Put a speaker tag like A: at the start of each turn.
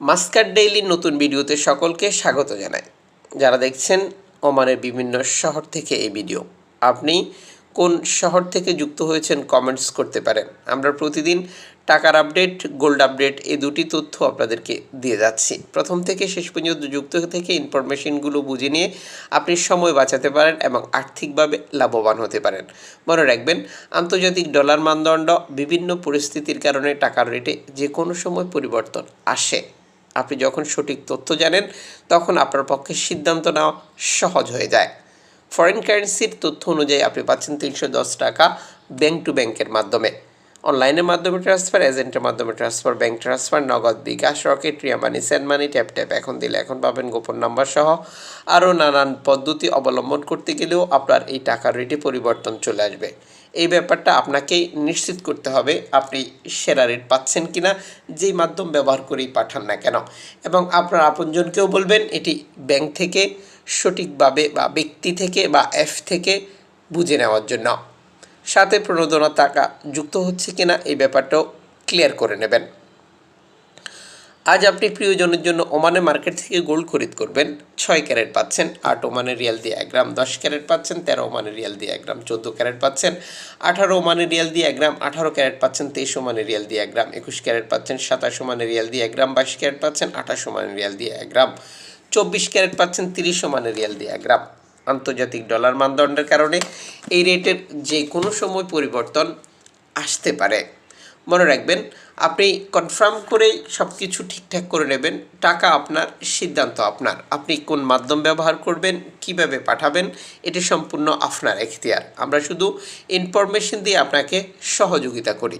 A: মাস্কার ডেইলির নতুন ভিডিওতে সকলকে স্বাগত জানাই। যারা দেখছেন ওমানের বিভিন্ন শহর থেকে এই ভিডিও, আপনি কোন শহর থেকে যুক্ত হয়েছেন কমেন্টস করতে পারেন। আমরা প্রতিদিন টাকার আপডেট, গোল্ড আপডেট এই দুটি তথ্য আপনাদেরকে দিয়ে যাচ্ছি। প্রথম থেকে শেষ পর্যন্ত যুক্ত থেকে ইনফরমেশনগুলো বুঝে নিয়ে আপনি সময় বাঁচাতে পারেন এবং আর্থিকভাবে লাভবান হতে পারেন। মনে রাখবেন, আন্তর্জাতিক ডলার মানদণ্ড বিভিন্ন পরিস্থিতির কারণে টাকার রেটে যে কোনো সময় পরিবর্তন আসে। আপনি যখন সঠিক তথ্য জানেন, তখন আপনার পক্ষে সিদ্ধান্ত নেওয়া সহজ হয়ে যায়। ফরেন কারেন্সির তথ্য অনুযায়ী আপনি পাচ্ছেন তিনশো দশ টাকা ব্যাংক টু ব্যাংকের মাধ্যমে। অনলাইনের মাধ্যমে ট্রান্সফার এজেন্টের মাধ্যমে transfer bank transfer Nagad bKash Rocket Ria money money tap tap এখন দিলে এখন পাবেন গোপন নাম্বার সহ আরও নানান পদ্ধতি অবলম্বন করতে গেলেও আপনার এই টাকার রেটে পরিবর্তন চলে আসবে। এই ব্যাপারটা আপনাকেই নিশ্চিত করতে হবে আপনি সেরা রেট পাচ্ছেন কিনা, যেই মাধ্যম ব্যবহার করেই পাঠান না কেন। এবং আপনার আপনজনকেও বলবেন, এটি ব্যাংক থেকে সঠিকভাবে বা ব্যক্তি থেকে বা অ্যাপ থেকে বুঝে নেওয়ার জন্য। সাথে প্রণোদনা টাকা যুক্ত হচ্ছে কিনা এই ব্যাপারটাও ক্লিয়ার করে নেবেন। আজ আপনি প্রিয়জনের জন্য ওমানের মার্কেট থেকে গোল্ড খরিদ করবেন। ছয় ক্যারেট পাচ্ছেন, আট ওমানের রিয়াল দিয়ে এক গ্রাম, দশ ক্যারেট পাচ্ছেন, তেরো ওমানের রিয়াল দিয়ে এক গ্রাম, চোদ্দ ক্যারেট পাচ্ছেন, আঠারো ওমানের রিয়াল দিয়ে এক গ্রাম, আঠারো ক্যারেট পাচ্ছেন, তেইশ ওমানের রিয়াল দিয়ে এক গ্রাম, একুশ ক্যারেট পাচ্ছেন, সাতাশ ওমানের রিয়াল দিয়ে এক গ্রাম, বাইশ ক্যারেট পাচ্ছেন, আঠাশ ওমানের রিয়াল দিয়ে এক গ্রাম, চব্বিশ ক্যারেট পাচ্ছেন, তিরিশ ওমানের রিয়াল দিয়ে এক গ্রাম। আন্তর্জাতিক ডলার মানদণ্ডের কারণে এই রেটের যে কোনো সময় পরিবর্তন আসতে পারে। মনে রাখবেন, আপনি কনফার্ম করেই সব কিছু ঠিকঠাক করে নেবেন, টাকা আপনার, সিদ্ধান্ত আপনার। আপনি কোন মাধ্যম ব্যবহার করবেন, কীভাবে পাঠাবেন, এটি সম্পূর্ণ আপনার এখতিয়ার। আমরা শুধু ইনফরমেশন দিয়ে আপনাকে সহযোগিতা করি।